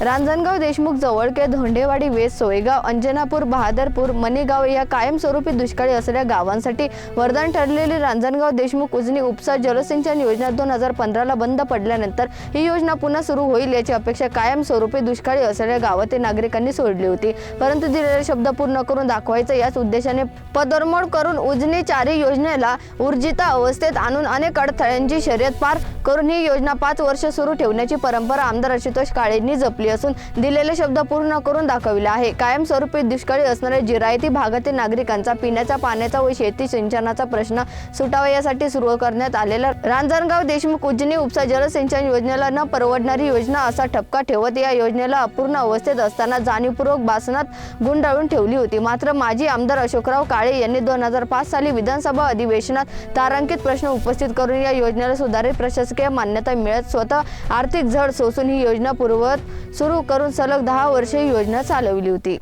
रांजणगाव देशमुख जवळके धोंडेवाडी वेस सोयगाव अंजनापूर बहादरपूर मणिगाव या कायमस्वरूपी दुष्काळी असलेल्या गावांसाठी वरदान ठरलेली रांजणगाव देशमुख उजनी उपसा जलसिंचन योजना दोन हजार पंधराला बंद पडल्यानंतर ही योजना पुन्हा सुरू होईल याची अपेक्षा कायमस्वरूपी दुष्काळी असलेल्या गावातील नागरिकांनी सोडली होती. परंतु दिलेले शब्द पूर्ण करून दाखवायचं याच उद्देशाने पदरमोड करून उजनी चारी योजनेला ऊर्जिता अवस्थेत आणून अनेक अडथळ्यांची शर्यत पार करून ही योजना पाच वर्ष सुरू ठेवण्याची परंपरा आमदार आशुतोष काळेंनी जपली असून दिलेले शब्द पूर्ण करून दाखविले आहे. कायमस्वरूपी दुष्काळी असणाऱ्या जिरायती भागातील नागरिकांचा पिण्याच्या पाण्याचा व शेती सिंचनाचा प्रश्न सुटावा यासाठी सुरू करण्यात आलेला रांजणगाव देशमुख उजनी उपसा जलसिंचन योजनेला न परवडणारी योजना असा ठपका ठेवत या योजनेला अपूर्ण अवस्थेत असताना जाणीवपूर्वक बासनात गुंडाळून ठेवली होती. मात्र माजी आमदार अशोकराव काळे यांनी दोन हजार पाच साली विधानसभा अधिवेशनात तारांकित प्रश्न उपस्थित करून या योजनेला सुधारित प्रशासकीय मान्यता मिळत स्वतः आर्थिक झड सोसून ही योजना पूर्ववत सुरू करून सलग दहा वर्षे योजना चालवली होती.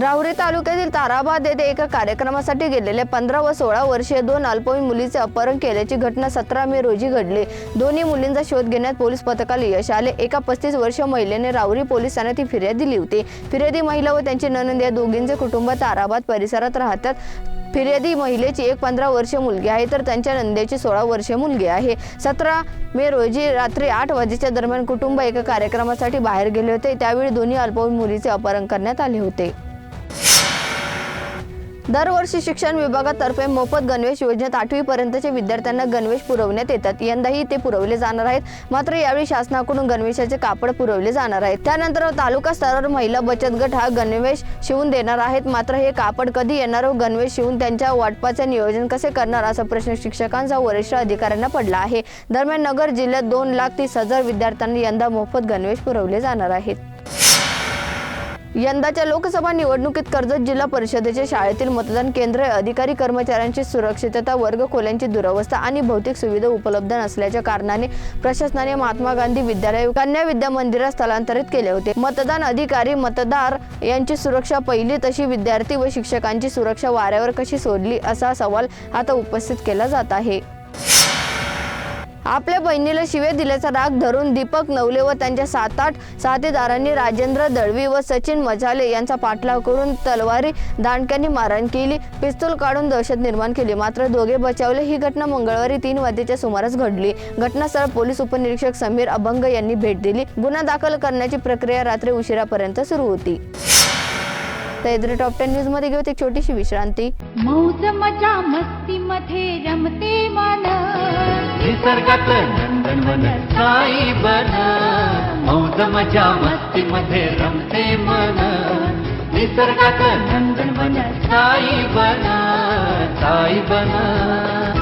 राहुरी तालुक्यातील ताराबाद येथे एका कार्यक्रमासाठी गेलेले पंधरा व सोळा वर्षीय दोन अल्पवयीन मुलीचे अपहरण केल्याची घटना सतरा मे रोजी घडली. दोन्ही मुलींचा शोध घेण्यात पोलीस पथकाला यश आले. एका पस्तीस वर्षीय महिलेने राहुरी पोलीस ठाण्यात ही फिर्याद दिली होती. फिर्यादी महिला व त्यांची ननंद या दोघींचे कुटुंब ताराबाद परिसरात राहतात. फिर्यादी महिलेची एक पंधरा वर्ष मुलगी आहे तर त्यांच्या नंदेची सोळा वर्षीय मुलगी आहे. सतरा मे रोजी रात्री आठ वाजेच्या दरम्यान कुटुंब एका कार्यक्रमासाठी बाहेर गेले होते. त्यावेळी दोन्ही अल्पवयीन मुलीचे अपहरण करण्यात आले होते. दरवर्षी शिक्षण विभागातर्फे मोफत गणवेश योजनेत आठवीपर्यंतचे विद्यार्थ्यांना गणवेश पुरवण्यात येतात. यंदाही ते पुरवले जाणार आहेत. मात्र यावेळी शासनाकडून गणवेशाचे कापड पुरवले जाणार आहेत. त्यानंतर तालुका स्तरावर महिला बचत गट हा गणवेश शिवून देणार आहेत. मात्र हे कापड कधी येणार व गणवेश शिवून त्यांच्या वाटपाचे नियोजन कसे करणार असा प्रश्न शिक्षकांचा वरिष्ठ अधिकाऱ्यांना पडला आहे. दरम्यान नगर जिल्ह्यात दोन लाख तीस हजार विद्यार्थ्यांना यंदा मोफत गणवेश पुरवले जाणार आहेत. यंदाच्या लोकसभा निवडणुकीत कर्जत जिल्हा परिषदेच्या शाळेतील मतदान केंद्र अधिकारी कर्मचाऱ्यांची सुरक्षितता वर्ग खोल्यांची दुरवस्था आणि भौतिक सुविधा उपलब्ध नसल्याच्या कारणाने प्रशासनाने महात्मा गांधी विद्यालय कन्या विद्या मंदिरात स्थलांतरित केले होते. मतदान अधिकारी मतदार यांची सुरक्षा पहिली तशी विद्यार्थी व शिक्षकांची सुरक्षा वाऱ्यावर कशी सोडली असा सवाल आता उपस्थित केला जात आहे. आपल्या बहिणीला शिवे दिल्याचा राग धरून दीपक नवले व त्यांच्या सात आठ साथीदारांनी राजेंद्र दळवी व सचिन मझाले यांचा पाठलाग करून तलवारी दांडक्यांनी मारहाण केली. पिस्तूल काढून दहशत निर्माण केली. मात्र दोघे बचावले. ही घटना मंगळवारी तीन वाजेच्या सुमारास घडली. घटनास्थळ पोलीस उपनिरीक्षक समीर अभंग यांनी भेट दिली. गुन्हा दाखल करण्याची प्रक्रिया रात्री उशिरापर्यंत सुरू होती. तर टॉप टेन न्यूजमध्ये घेऊ एक छोटीशी विश्रांती. मौज मजा मस्ती मध्ये रमते मन. निसर्गात नंदनवन साई बन. मौज मजा मस्ती मध्ये रमते मन. निसर्गात नंदनवन साई बन. साई बन.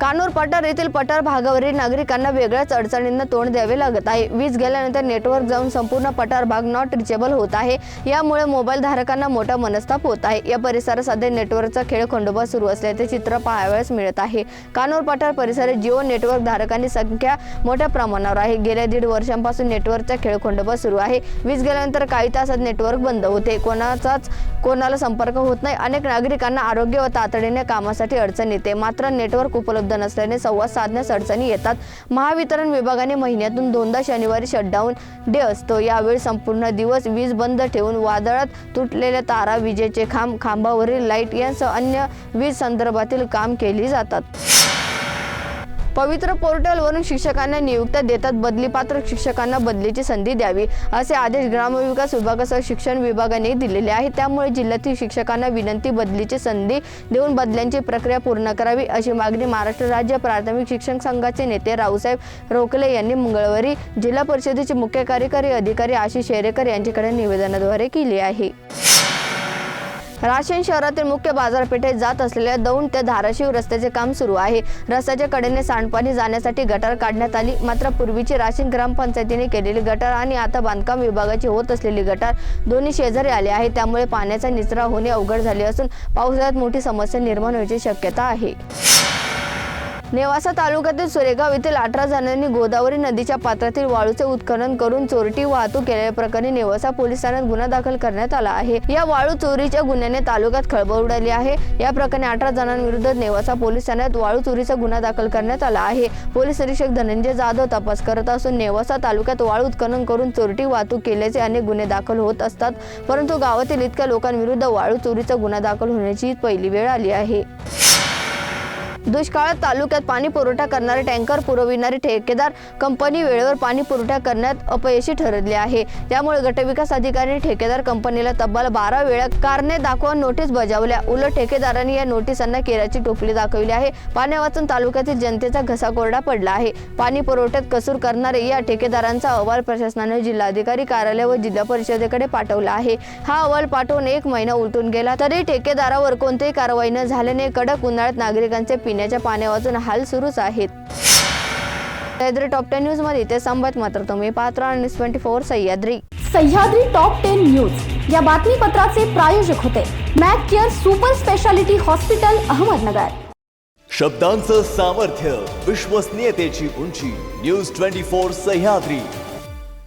कानूर पठार येथील पठार भागावरील नागरिकांना वेगळ्याच अडचणींना तोंड द्यावे लागत आहे. वीज गेल्यानंतर नेटवर्क जाऊन संपूर्ण पठार भाग नॉट रिचेबल होत आहे. यामुळे मोबाईल धारकांना मोठा मनस्ताप होत आहे. या परिसरात सध्या नेटवर्कचा खेळ खंडोबा सुरू असल्याचे चित्र पाहावयास मिळत आहे. कानूर पठार परिसरात जिओ नेटवर्क धारकांची संख्या मोठ्या प्रमाणावर आहे. गेल्या दीड वर्षांपासून नेटवर्कचा खेळ खंडोबा सुरू आहे. वीज गेल्यानंतर काही तासात नेटवर्क बंद होते. कोणाचाच कोणाला संपर्क होत नाही. अनेक नागरिकांना आरोग्य व तातडीने कामासाठी अडचण येते. मात्र नेटवर्क उपलब्ध नसल्याने संवाद साधण्यास अडचणी येतात. महावितरण विभागाने महिन्यातून दोनदा शनिवारी शटडाऊन डे असतो. यावेळी संपूर्ण दिवस वीज बंद ठेवून वादळात तुटलेल्या तारा विजेचे खांब खांबावरील लाइट यांसह अन्य वीज संदर्भातील काम केली जातात. पवित्र पोर्टलवरून शिक्षकांना नियुक्त्या देतात. बदलीपात्र शिक्षकांना बदलीची संधी द्यावी असे आदेश ग्रामविकास विभागासह शिक्षण विभागाने दिलेले आहेत. त्यामुळे जिल्ह्यातील शिक्षकांना विनंती बदलीची संधी देऊन बदल्यांची प्रक्रिया पूर्ण करावी अशी मागणी महाराष्ट्र राज्य प्राथमिक शिक्षण संघाचे नेते रावसाहेब रोकले यांनी मंगळवारी जिल्हा परिषदेचे मुख्य कार्यकारी अधिकारी आशिष शेरेकर यांच्याकडे निवेदनाद्वारे केली आहे. राशीन शहरातील मुख्य बाजारपेठेत जात असलेल्या दौंड ते धाराशिव रस्त्याचे काम सुरू आहे. रस्त्याच्या कडेने सांडपाणी जाण्यासाठी गटार काढण्यात आली. मात्र पूर्वीची राशीन ग्रामपंचायतीने केलेली गटार आणि आता बांधकाम विभागाची होत असलेली गटार दोन्ही शेजारी आले आहे. त्यामुळे पाण्याचा निचरा होणे अवघड झाले असून पावसाळ्यात मोठी समस्या निर्माण होण्याची शक्यता आहे. नेवासा तालुक्यातील सुरेगाव येथील अठरा जणांनी गोदावरी नदीच्या पात्रातील वाळूचे उत्खनन करून चोरटी वाहतूक केल्याप्रकरणी नेवासा पोलीस ठाण्यात गुन्हा दाखल करण्यात आला आहे. या वाळू चोरीच्या गुन्ह्याने तालुक्यात खळबळ उडाली आहे. या प्रकरणी अठरा जणांविरुद्ध नेवासा पोलीस ठाण्यात वाळू चोरीचा गुन्हा दाखल करण्यात आला आहे. पोलीस निरीक्षक धनंजय जाधव तपास करत असून नेवासा तालुक्यात वाळू उत्खनन करून चोरटी वाहतूक केल्याचे अनेक गुन्हे दाखल होत असतात. परंतु गावातील इतक्या लोकांविरुद्ध वाळू चोरीचा गुन्हा दाखल होण्याची पहिली वेळ आली आहे. दुष्काळात तालुक्यात पाणी पुरवठा करणारे टँकर पुरविणारी ठेकेदार कंपनी वेळेवर पाणी पुरवठा करण्यात अपयशी ठरली आहे. त्यामुळे गटविकास अधिकारी ठेकेदार कंपनीला तब्बल बारा वेळा कारणे दाखवून नोटीस बजावल्या. उलट ठेकेदारांनी या नोटिसांना केराची टोपली दाखवली आहे. पाण्या वाचून तालुक्यातील जनतेचा घसा कोरडा पडला आहे. पाणी पुरवठ्यात कसूर करणारे या ठेकेदारांचा अहवाल प्रशासनाने जिल्हाधिकारी कार्यालय व जिल्हा परिषदेकडे पाठवला आहे. हा अहवाल पाठवून एक महिना उलटून गेला. तरी ठेकेदारावर कोणतीही कारवाई न झाल्याने कडक उन्हाळ्यात नागरिकांचे पिण्याच्या पाण्या वाचून हाल सुरूच आहेत. सह्याद्री टॉप टेन न्यूजमध्ये ते संबत मात्र तुम्ही पात्र आणि twenty four Sahyadri. Sahyadri top ten news या बातमीपत्राचे प्रायोजक होते Mac Care super speciality hospital Ahmednagar. शब्दांचं सामर्थ्य विश्वसनीयतेची उंची न्यूज ट्वेंटी फोर सह्याद्री.